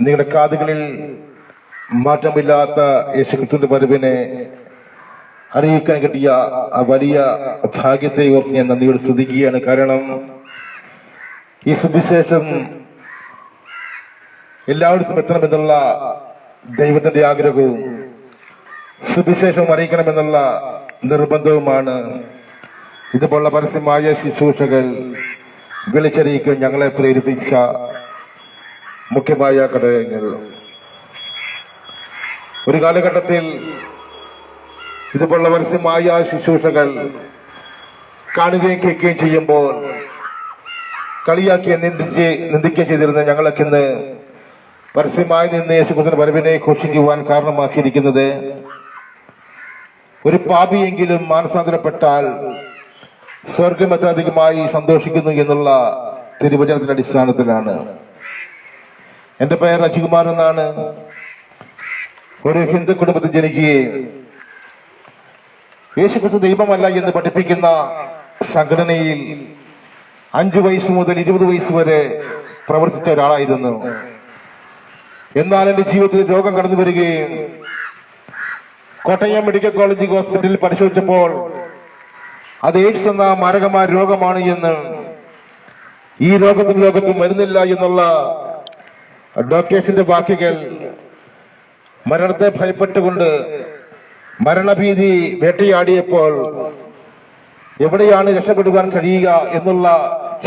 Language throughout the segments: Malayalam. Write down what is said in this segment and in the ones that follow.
നിങ്ങളുടെ കാതുകളിൽ മാറ്റമില്ലാത്ത യേശുക്രിസ്തുവിന്റെ വരവിനെ അറിയിക്കാൻ കിട്ടിയ ആ വലിയ ഭാഗ്യത്തെ ഓർത്ത് ഞാൻ നന്ദിയോട് സ്തുതിക്കുകയാണ്. കാരണം ഈ സുവിശേഷം എല്ലായിടത്തും എത്തണമെന്നുള്ള ദൈവത്തിന്റെ ആഗ്രഹവും സുവിശേഷം അറിയിക്കണമെന്നുള്ള നിർബന്ധവുമാണ്. ഇതുപോലുള്ള പരസ്യമായ ശുശ്രൂഷകൾ വിളിച്ചറിയിക്കാൻ ഞങ്ങളെ പ്രേരിപ്പിച്ച മുഖ്യമായ ഘടകങ്ങൾ. ഒരു കാലഘട്ടത്തിൽ ഇതുപോലുള്ള പരസ്യമായ ശുശ്രൂഷകൾ കാണുകയും കേൾക്കുകയും ചെയ്യുമ്പോൾ കളിയാക്കിയ നിന്ദിച്ച് നിന്ദിക്കുകയും ചെയ്തിരുന്ന ഞങ്ങളൊക്കെ ഇന്ന് പരസ്യമായി നിന്ന് യേശുക്രിസ്തുവിന്റെ വരവിനെ ഘോഷിക്കുവാൻ കാരണമാക്കിയിരിക്കുന്നത് ഒരു പാപിയെങ്കിലും മാനസാന്തരപ്പെട്ടാൽ സ്വർഗം സന്തോഷിക്കുന്നു എന്നുള്ള തിരുവചനത്തിന്റെ അടിസ്ഥാനത്തിലാണ്. എന്റെ പേര് അജികുമാർ എന്നാണ്. ഒരു ഹിന്ദു കുടുംബത്തിൽ ജനിക്കുകയും യേശുക്രിസ്തു ദൈവമല്ല എന്ന് പഠിപ്പിക്കുന്ന സംഘടനയിൽ അഞ്ചു വയസ്സ് മുതൽ ഇരുപത് വയസ്സ് വരെ പ്രവർത്തിച്ച ഒരാളായിരുന്നു. എന്നാൽ എന്റെ ജീവിതത്തിൽ രോഗം കടന്നു വരികയും കോട്ടയം മെഡിക്കൽ കോളേജ് ഹോസ്പിറ്റലിൽ പരിശോധിച്ചപ്പോൾ അത് എയ്ഡ്സ് എന്ന മാരകമായ രോഗമാണ് എന്ന് ഈ രോഗത്തിന് ലോകത്തും വരുന്നില്ല എന്നുള്ള ഡോക്ടേഴ്സിന്റെ വാക്കുകൾ മരണത്തെ ഭയപ്പെട്ടുകൊണ്ട് മരണഭീതി വേട്ടയാടിയപ്പോൾ എവിടെയാണ് രക്ഷപ്പെടുവാൻ കഴിയുക എന്നുള്ള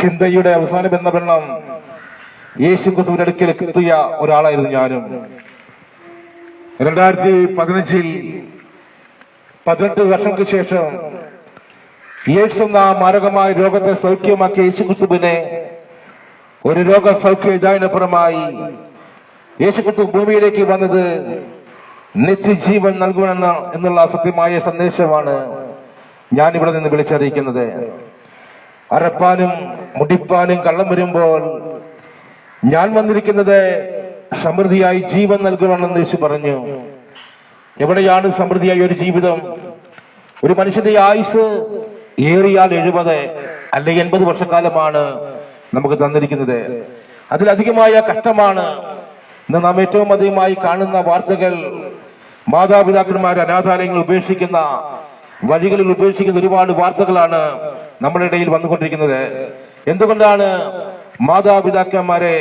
ചിന്തയുടെ അവസാനം എന്ന വെള്ളം യേശു ക്രിസ്തുവിന്റെ എത്തിയ ഒരാളായിരുന്നു ഞാനും. രണ്ടായിരത്തി പതിനഞ്ചിൽ പതിനെട്ട് വർഷങ്ങൾക്ക് ശേഷം എയ്ഡ്സ് എന്ന മാരകമായ രോഗത്തെ സൗഖ്യമാക്കിയ യേശുക്രിസ്തുവിനെ ഒരു രോഗ സൗഖ്യ ഇതായനപ്പുറമായി യേശുക്രിസ്തു ഭൂമിയിലേക്ക് വന്നത് നിത്യജീവൻ നൽകുമെന്ന എന്നുള്ള സത്യമായ സന്ദേശമാണ് ഞാൻ ഇവിടെ നിന്ന് വിളിച്ചറിയിക്കുന്നത്. അരപ്പാനും മുടിപ്പാനും കള്ളം വരുമ്പോൾ ഞാൻ വന്നിരിക്കുന്നത് സമൃദ്ധിയായി ജീവൻ നൽകണമെന്ന് യേശു പറഞ്ഞു. എവിടെയാണ് സമൃദ്ധിയായ ഒരു ജീവിതം? ഒരു മനുഷ്യന്റെ ആയുസ് ഏറിയാൽ എഴുപത് അല്ലെങ്കിൽ എൺപത് വർഷക്കാലമാണ്. നമുക്ക് തന്നിരിക്കുന്നത്. അതിലധികമായ കഷ്ടമാണ്. ഇന്ന് നാം ഏറ്റവും അധികമായി കാണുന്ന വാർത്തകൾ മാതാപിതാക്കന്മാർ അനാഥാലയങ്ങൾ ഉപേക്ഷിക്കുന്ന വഴികളിൽ ഉപേക്ഷിക്കുന്ന ഒരുപാട് വാർത്തകളാണ് നമ്മുടെ ഇടയിൽ വന്നുകൊണ്ടിരിക്കുന്നത്. എന്തുകൊണ്ടാണ് മാതാപിതാക്കന്മാരെ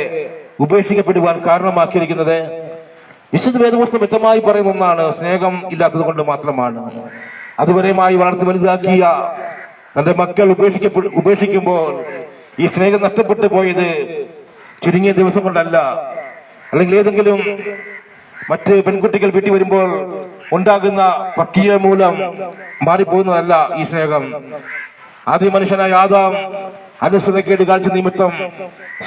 ഉപേക്ഷിക്കപ്പെടുവാൻ കാരണമാക്കിയിരിക്കുന്നത്? വിശുദ്ധ വേദപുസ്തകം വ്യക്തമായി പറയുന്ന ഒന്നാണ് സ്നേഹം ഇല്ലാത്തത് കൊണ്ട് മാത്രമാണ്. അതുവരെയുമായി വളർത്തി വലുതാക്കിയ തന്റെ മക്കൾ ഉപേക്ഷിക്കപ്പെ ഉപേക്ഷിക്കുമ്പോൾ ഈ സ്നേഹം നഷ്ടപ്പെട്ടു പോയത് ചുരുങ്ങിയ ദിവസം കൊണ്ടല്ല. അല്ലെങ്കിൽ ഏതെങ്കിലും മറ്റ് പെൺകുട്ടികൾ വീട്ടിൽ വരുമ്പോൾ ഉണ്ടാകുന്ന പ്രക്രിയ മൂലം മാറിപ്പോകുന്നതല്ല ഈ സ്നേഹം. ആദ്യ മനുഷ്യനായ ആദാം അനുസൃതക്കേട് കാഴ്ച നിമിത്തം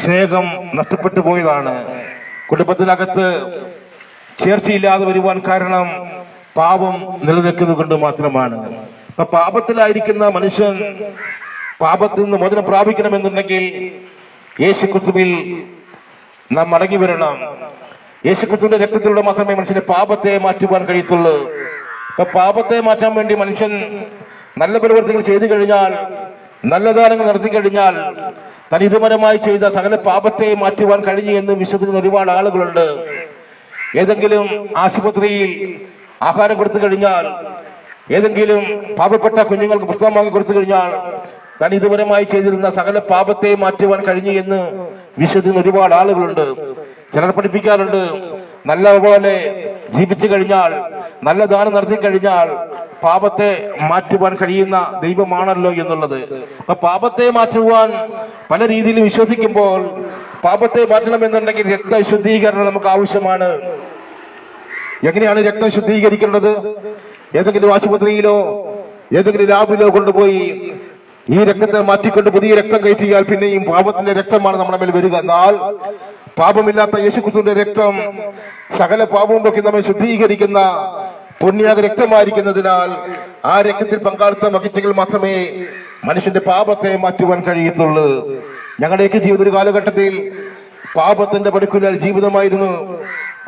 സ്നേഹം നഷ്ടപ്പെട്ടു പോയതാണ്. കുടുംബത്തിനകത്ത് ചേർച്ചയില്ലാതെ വരുവാൻ കാരണം പാപം നിലനിൽക്കുന്നത് കൊണ്ട് മാത്രമാണ്. അപ്പൊ പാപത്തിലായിരിക്കുന്ന മനുഷ്യൻ പാപത്തിൽ നിന്ന് മോചനം പ്രാപിക്കണമെന്നുണ്ടെങ്കിൽ യേശു ക്രിസ്തുവിൽ നാം മടങ്ങി വരണം. യേശു ക്രിസ്തുവിന്റെ രക്തത്തിലൂടെ മാത്രമേ മനുഷ്യന്റെ പാപത്തെ മാറ്റുവാൻ കഴിയത്തുള്ളൂ. അപ്പൊ പാപത്തെ മാറ്റാൻ വേണ്ടി മനുഷ്യൻ നല്ല പരിവർത്തനങ്ങൾ ചെയ്തു കഴിഞ്ഞാൽ നല്ല ദാനങ്ങൾ നടത്തി കഴിഞ്ഞാൽ താൻ ഇതുപരമായി ചെയ്ത സകല പാപത്തെ മാറ്റുവാൻ കഴിഞ്ഞു എന്ന് വിശ്വസിക്കുന്ന ഒരുപാട് ആളുകളുണ്ട്. ഏതെങ്കിലും ആശുപത്രിയിൽ ആഹാരം കൊടുത്തു കഴിഞ്ഞാൽ ഏതെങ്കിലും പാപപ്പെട്ട കുഞ്ഞുങ്ങൾക്ക് പുസ്തകം വാങ്ങി കൊടുത്തു കഴിഞ്ഞാൽ താൻ ഇതുപരമായി ചെയ്തിരുന്ന സകല പാപത്തെ മാറ്റുവാൻ കഴിഞ്ഞു എന്ന് വിശ്വസിക്കുന്ന ഒരുപാട് ആളുകളുണ്ട്. ചിലർ പഠിപ്പിക്കാറുണ്ട്. നല്ലപോലെ ജീവിച്ചു കഴിഞ്ഞാൽ നല്ല ദാനം നടത്തി കഴിഞ്ഞാൽ പാപത്തെ മാറ്റുവാൻ കഴിയുന്ന ദൈവമാണല്ലോ എന്നുള്ളത്. അപ്പൊ പാപത്തെ മാറ്റുവാൻ പല രീതിയിൽ വിശ്വസിക്കുമ്പോൾ പാപത്തെ മാറ്റണം എന്നുണ്ടെങ്കിൽ രക്തശുദ്ധീകരണം നമുക്ക് ആവശ്യമാണ്. എങ്ങനെയാണ് രക്തം ശുദ്ധീകരിക്കേണ്ടത്? ഏതെങ്കിലും ആശുപത്രിയിലോ ഏതെങ്കിലും ലാബിലോ കൊണ്ടുപോയി ഈ രക്തത്തെ മാറ്റിക്കൊണ്ട് പുതിയ രക്തം കയറ്റിയാൽ പിന്നെയും പാപത്തിന്റെ രക്തമാണ് നമ്മുടെ മേൽ വരിക. എന്നാൽ പാപമില്ലാത്ത യേശുക്രിസ്തുവിന്റെ രക്തം സകല പാപവും ഒക്കെ നമ്മെ ശുദ്ധീകരിക്കുന്ന പുണ്യാക രക്തമായിരിക്കുന്നതിനാൽ ആ രക്തത്തിൽ പങ്കാളിത്തം വഹിച്ചെങ്കിൽ മാത്രമേ മനുഷ്യന്റെ പാപത്തെ മാറ്റുവാൻ കഴിയത്തുള്ളൂ. ഞങ്ങളുടെയൊക്കെ ജീവിത ഒരു കാലഘട്ടത്തിൽ പാപത്തിന്റെ പടുക്കുലാൽ ജീവിതമായിരുന്നു.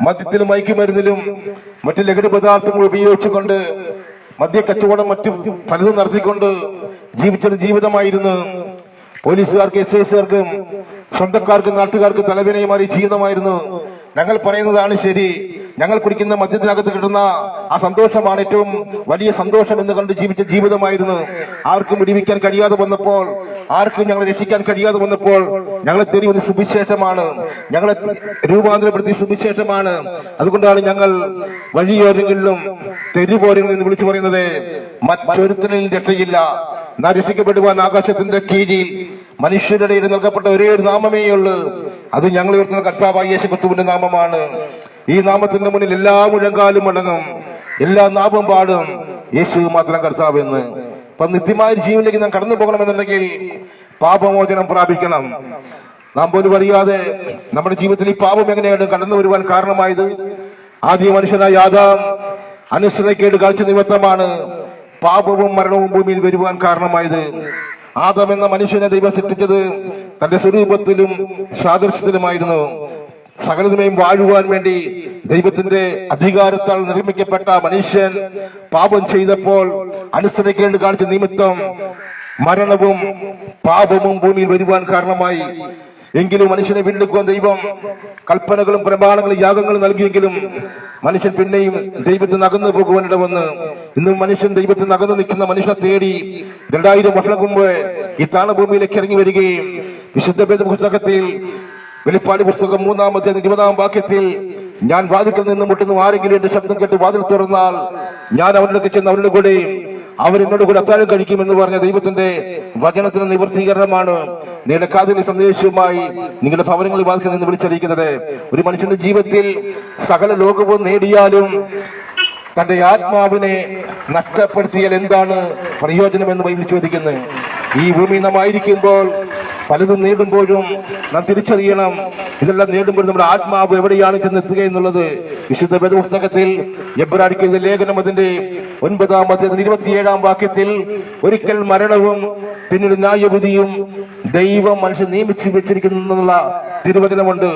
മദ്യത്തിലും മയക്കുമരുന്നിലും മറ്റു ലഹരി പദാർത്ഥങ്ങൾ ഉപയോഗിച്ചുകൊണ്ട് മദ്യ കച്ചവടം മറ്റു പലതും നടത്തിക്കൊണ്ട് ജീവിച്ചൊരു ജീവിതമായിരുന്നു. പോലീസുകാർക്ക് എസ് ഐസുകാർക്കും സ്വന്തക്കാർക്കും നാട്ടുകാർക്കും തലവേനയുമായി ജീവിതമായിരുന്നു. ഞങ്ങൾ പറയുന്നതാണ് ശരി. ഞങ്ങൾ കുടിക്കുന്ന മദ്യത്തിനകത്ത് കിട്ടുന്ന ആ സന്തോഷമാണ് ഏറ്റവും വലിയ സന്തോഷം എന്ന് കണ്ട് ജീവിച്ച ജീവിതമായിരുന്നു. ആർക്കും വിടിവിക്കാൻ കഴിയാതെ വന്നപ്പോൾ ആർക്കും ഞങ്ങളെ രക്ഷിക്കാൻ കഴിയാതെ വന്നപ്പോൾ ഞങ്ങളെ തെരുവ് സുവിശേഷമാണ്. ഞങ്ങളെ രൂപാന്തരപ്പെടുത്തിയ സുവിശേഷമാണ്. അതുകൊണ്ടാണ് ഞങ്ങൾ വഴിയോരങ്ങളിലും തെരുവോരങ്ങളിൽ നിന്ന് വിളിച്ചു പറയുന്നത് മറ്റൊരുത്തനിൽ രക്ഷയില്ല. രക്ഷിക്കപ്പെടുവാൻ ആകാശത്തിന്റെ കീഴിൽ മനുഷ്യരുടെ ഇടയിൽ നൽകപ്പെട്ട ഒരേ ഒരു നാമമേ ഉള്ളൂ. അത് ഞങ്ങൾ ഉയർത്തുന്ന കർത്താവായ യേശുക്രിസ്തുവിന്റെ നാമമാണ്. ഈ നാമത്തിന്റെ മുന്നിൽ എല്ലാ മുഴങ്കാലും മടങ്ങും എല്ലാ നാമം പാടും. യേശു മാത്രം കർത്താവ് എന്ന്. അപ്പൊ നിത്യമായ ജീവനിലേക്ക് നാം കടന്നു പോകണമെന്നുണ്ടെങ്കിൽ പാപമോചനം പ്രാപിക്കണം. നാം പോലും അറിയാതെ നമ്മുടെ ജീവിതത്തിൽ ഈ പാപം എങ്ങനെയാണ് കടന്നു വരുവാൻ കാരണമായത്? ആദ്യ മനുഷ്യനായ ആദാം അനുസരണക്കേട് കാഴ്ച നിമിത്തമാണ് പാപവും മരണവും ഭൂമിയിൽ വരുവാൻ കാരണമായത്. ആദം എന്ന മനുഷ്യനെ ദൈവം സൃഷ്ടിച്ചത് തന്റെ സ്വരൂപത്തിലും സാദൃശ്യത്തിലുമായിരുന്നു. സകലതിനെയും വാഴുവാൻ വേണ്ടി ദൈവത്തിന്റെ അധികാരത്താൽ നിർമ്മിക്കപ്പെട്ട മനുഷ്യൻ പാപം ചെയ്തപ്പോൾ അനുസരിക്കേണ്ട കാണിച്ച നിമിത്തം മരണവും പാപവും ഭൂമിയിൽ വരുവാൻ കാരണമായി. എങ്കിലും മനുഷ്യനെ വീണ്ടെടുക്കുവാൻ ദൈവം കൽപ്പനകളും പ്രമാണങ്ങളും യാഗങ്ങളും നൽകിയെങ്കിലും മനുഷ്യൻ പിന്നെയും ദൈവത്തിൽ നകന്നു പോകുവാനിടവന്ന് ഇന്നും മനുഷ്യൻ ദൈവത്തിൽ നകന്നു നിൽക്കുന്ന മനുഷ്യനെ തേടി രണ്ടായിരം വർഷം മുമ്പ് ഈ താണഭൂമിയിലേക്ക് ഇറങ്ങി വരികയും വിശുദ്ധ ഭേദ പുസ്തകത്തിൽ വെളിപ്പാട് പുസ്തകം മൂന്നാമത്തെ ഇരുപതാം വാക്യത്തിൽ ഞാൻ വാതിൽക്കൽ നിന്ന് മുട്ടുന്നു. ആരെങ്കിലും എന്റെ ശബ്ദം കേട്ട് വാതിൽ തുറന്നാൽ ഞാൻ അവരുടെ ചെന്ന് അവരുടെ കൂടെ അവരെന്നോട് കൂടെ അത്താഴം കഴിക്കുമെന്ന് പറഞ്ഞ ദൈവത്തിന്റെ വചനത്തിന് നിവർത്തീകരണമാണ് നീലക്കാതിലെ സന്ദേശവുമായി നിങ്ങളുടെ ഭവനങ്ങളിൽ വാതിൽക്കൽ നിന്ന് വിളിച്ചറിയിക്കുന്നത്. ഒരു മനുഷ്യന്റെ ജീവിതത്തിൽ സകല ലോകവും നേടിയാലും തന്റെ ആത്മാവിനെ നഷ്ടപ്പെടുത്തിയാൽ എന്താണ് പ്രയോജനം എന്ന് ബൈബിൾ ചോദിക്കുന്നത് ഈ ഭൂമി നാം ആയിരിക്കുമ്പോൾ പലതും നേടുമ്പോഴും നാം തിരിച്ചറിയണം. ഇതെല്ലാം നേടുമ്പോൾ നമ്മുടെ ആത്മാവ് എവിടെയാണ് ചെന്നെത്തുക എന്നുള്ളത് വിശുദ്ധ വേദപുസ്തകത്തിൽ എബ്രാടിക്കുന്ന ലേഖനം അതിന്റെ ഒൻപതാം അധ്യായത്തിൽ ഇരുപത്തിയേഴാം വാക്യത്തിൽ ഒരിക്കൽ മരണവും പിന്നീട് ന്യായവിധിയും ദൈവം മനുഷ്യൻ നിയമിച്ചു വെച്ചിരിക്കുന്നുള്ള തിരുവചനമുണ്ട്.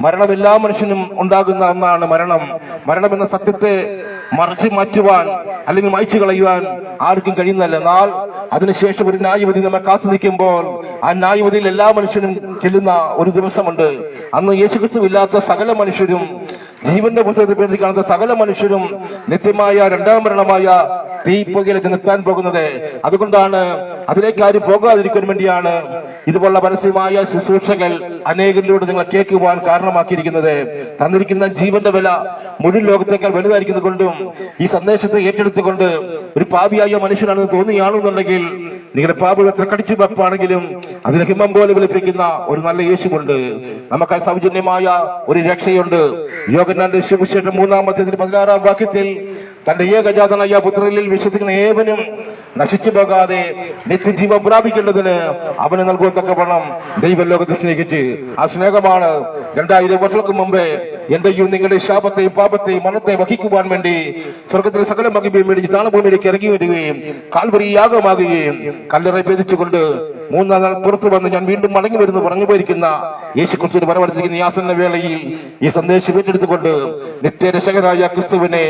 മരണം എല്ലാ മനുഷ്യനും ഉണ്ടാകുന്ന ഒന്നാണ് മരണം. മരണം എന്ന സത്യത്തെ മറച്ചു മാറ്റുവാൻ അല്ലെങ്കിൽ മായ്ച്ചു കളയുവാൻ ആർക്കും കഴിയുന്നല്ല എന്നാൽ അതിനുശേഷം ഒരു ന്യായവതി നമ്മെ കാത്തു നിൽക്കുമ്പോൾ ആ ന്യായവതിയിൽ എല്ലാ മനുഷ്യനും ചെല്ലുന്ന ഒരു ദിവസമുണ്ട്. അന്ന് യേശുക്രിസ്തു ഇല്ലാത്ത സകല മനുഷ്യരും ജീവന്റെ പുസ്തകത്തിൽ പേരിൽ കാണുന്ന സകല മനുഷ്യരും നിത്യമായ രണ്ടാം മരണമായ തീപ്പൊകയിലേക്ക് നിർത്താൻ പോകുന്നത്. അതുകൊണ്ടാണ് അതിലേക്ക് ആരും പോകാതിരിക്കാൻ വേണ്ടിയാണ് ഇതുപോലുള്ള പരസ്യമായ ശുശ്രൂഷകൾ അനേകരിലൂടെ നിങ്ങൾ കേൾക്കുവാൻ കാരണമാക്കിയിരിക്കുന്നത്. തന്നിരിക്കുന്ന ജീവന്റെ വില മുഴുവൻ ലോകത്തേക്കാൾ വലുതായിരിക്കുന്നത് കൊണ്ടും ഈ സന്ദേശത്തെ ഏറ്റെടുത്തുകൊണ്ട് ഒരു പാപിയായ മനുഷ്യനാണെന്ന് തോന്നിയാണെന്നുണ്ടെങ്കിൽ നിങ്ങളുടെ പാപം എത്ര കടിച്ചു വെപ്പാണെങ്കിലും അതിന് ഹിമം പോലെ വിളിപ്പിക്കുന്ന ഒരു നല്ല യേശുണ്ട് നമുക്ക് സൗജന്യമായ ഒരു രക്ഷയുണ്ട്. യോഗനാന്റെ ശിവശേഷം മൂന്നാമത്തെ പതിനാറാം വാക്യത്തിൽ തന്റെ ഏകജാതനായ പുത്രനിൽ വിശ്വസിക്കുന്ന ഏവനും നശിച്ചു പോകാതെ നിത്യജീവം പ്രാപിക്കേണ്ടതിന് അവന് നൽകുവത്തക്കവണ്ണം ദൈവലോകത്തെ സ്നേഹിച്ച്. ആ സ്നേഹമാണ് രണ്ടായിരം വർഷങ്ങൾക്ക് മുമ്പേ എന്റെയും നിങ്ങളുടെ ശാപത്തെയും പാപത്തെയും മരണത്തെ വഹിക്കുവാൻ വേണ്ടി സ്വർഗത്തിലെ സകല മകിമയും മേടിച്ച് താണഭൂമിയിലേക്ക് ഇറങ്ങി വരികയും കാൽവരി യാഗമാകുകയും കല്ലറ ഭേദിച്ചുകൊണ്ട് മൂന്നാം നാൾ പുറത്തു വന്ന് ഞാൻ വീണ്ടും മടങ്ങി വരുന്നു പറഞ്ഞു പോയിരിക്കുന്ന യേശു ക്രിസ്തുവിന് വരവടിച്ചിരിക്കുന്ന ആസന്ന വേളയിൽ ഈ സന്ദേശം ഏറ്റെടുത്തുകൊണ്ട് നിത്യരക്ഷകനായ ക്രിസ്തുവിനെ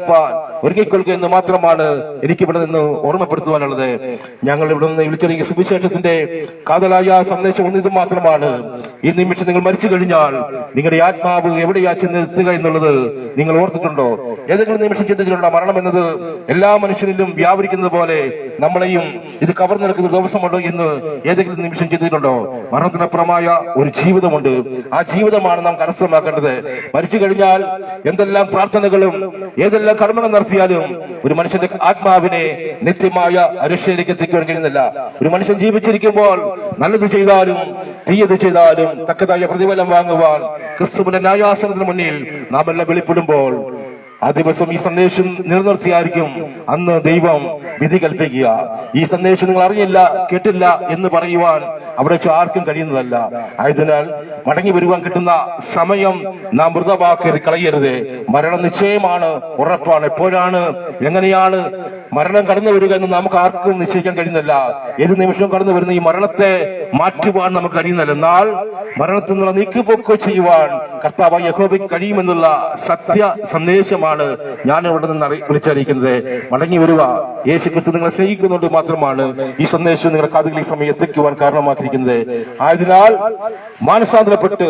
എതിരേൽപ്പാൻ ഒരുങ്ങിക്കൊള്ളുക എന്ന് മാത്രമാണ് എനിക്ക് ഇവിടെ നിന്ന് ഓർമ്മപ്പെടുത്തുവാനുള്ളത്. ഞങ്ങൾ ഇവിടെ നിന്ന് വിളിച്ചിറങ്ങിയ സുവിശേഷത്തിന്റെ കാതലായ സന്ദേശം ഒന്നിത് മാത്രമാണ്. ഈ നിമിഷം നിങ്ങൾ മരിച്ചു കഴിഞ്ഞാൽ നിങ്ങളുടെ ആത്മാവ് എവിടെയാ ചെന്നെത്തുക എന്നുള്ളത് നിങ്ങൾ ഓർത്തിട്ടുണ്ടോ? ഏതെങ്കിലും നിമിഷം ചിന്തിച്ചിട്ടുണ്ടോ? മരണം എന്നത് എല്ലാ മനുഷ്യരിലും വ്യാപരിക്കുന്നത് പോലെ നമ്മളെയും ഇത് കവർന്നെടുക്കുന്ന ദിവസമുണ്ടോ എന്ന് ഏതെങ്കിലും നിമിഷം ചിന്തിച്ചിട്ടുണ്ടോ? മരണത്തിനപ്പുറമായ ഒരു ജീവിതമുണ്ട്. ആ ജീവിതമാണ് നാം കരസ്ഥമാക്കേണ്ടത്. മരിച്ചു കഴിഞ്ഞാൽ എന്തെല്ലാം പ്രാർത്ഥനകളും ഏതെല്ലാം കർമ്മങ്ങൾ നടത്തിയാലും ഒരു മനുഷ്യന്റെ ആത്മാവിനെ നിത്യമായ രക്ഷയിലേക്ക് എത്തിക്കാൻ കഴിയുന്നില്ല. ഒരു മനുഷ്യൻ ജീവിച്ചിരിക്കുമ്പോൾ നല്ലത് ചെയ്താലും തീയത് ചെയ്താലും തക്കതായ പ്രതിഫലം വാങ്ങുവാൻ ക്രിസ്തുവിന്റെ ന്യായാസനത്തിന് മുന്നിൽ നാം എല്ലാം വെളിപ്പെടുമ്പോൾ ആ ദിവസം ഈ സന്ദേശം നിലനിർത്തിയായിരിക്കും. അന്ന് ദൈവം വിധി കൽപ്പിക്കുക. ഈ സന്ദേശം നിങ്ങൾ അറിയില്ല കേട്ടില്ല എന്ന് പറയുവാൻ അവിടെ ആർക്കും കഴിയുന്നതല്ല. ആയതിനാൽ മടങ്ങി വരുവാൻ കിട്ടുന്ന സമയം നാം വൃതമാക്കരുത് കളയരുത്. മരണം നിശ്ചയമാണ് ഉറപ്പാണ്. എപ്പോഴാണ് എങ്ങനെയാണ് മരണം കടന്നു വരിക എന്ന് നമുക്ക് ആർക്കും നിശ്ചയിക്കാൻ കഴിയുന്നില്ല ഏത് നിമിഷവും കടന്നു വരുന്ന ഈ മരണത്തെ മാറ്റുവാൻ നമുക്ക് കഴിയുന്നില്ല എന്നാൽ മരണത്തിൽ നിന്നുള്ള നീക്കുപോക്കോ ചെയ്യുവാൻ കർത്താവ് യഹോബയ്ക്ക് കഴിയുമെന്നുള്ള സത്യ സന്ദേശമാണ് ഞാൻ ഇവിടെ നിന്ന് വിളിച്ചറിയിക്കുന്നത്. മടങ്ങി വരിക. യേശു ക്രിസ്തു നിങ്ങളെ സ്നേഹിക്കുന്നുണ്ട് മാത്രമാണ്. ഈ സന്ദേശം നിങ്ങളുടെ കാതുകളിൽ സമയം എത്തിക്കുവാൻ കാരണമാക്കിയിരിക്കുന്നത്. ആയതിനാൽ മാനസാന്തരപ്പെട്ട്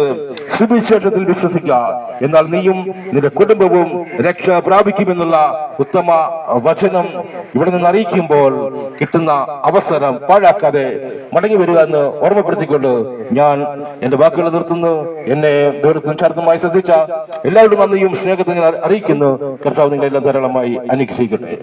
സുവിശേഷത്തിൽ വിശ്വസിക്കുക. എന്നാൽ നീയും നിന്റെ കുടുംബവും രക്ഷ പ്രാപിക്കുമെന്നുള്ള ഉത്തമ വചനം ഇവിടെ നിന്ന് അറിയിക്കുമ്പോൾ കിട്ടുന്ന അവസരം പാഴാക്കാതെ മടങ്ങി വരിക എന്ന് ഓർമ്മപ്പെടുത്തിക്കൊണ്ട് ഞാൻ എന്റെ വാക്കുകൾ നിർത്തുന്നു. എന്നെ ദൂരത്തും ശാരദമായി ശ്രദ്ധിച്ച എല്ലാവരും നന്ദിയും സ്നേഹത്തിന് അറിയിക്കുന്നു. കർത്താവ് നിങ്ങളെല്ലാം ധാരാളമായി അനുഗ്രഹിക്കട്ടെ.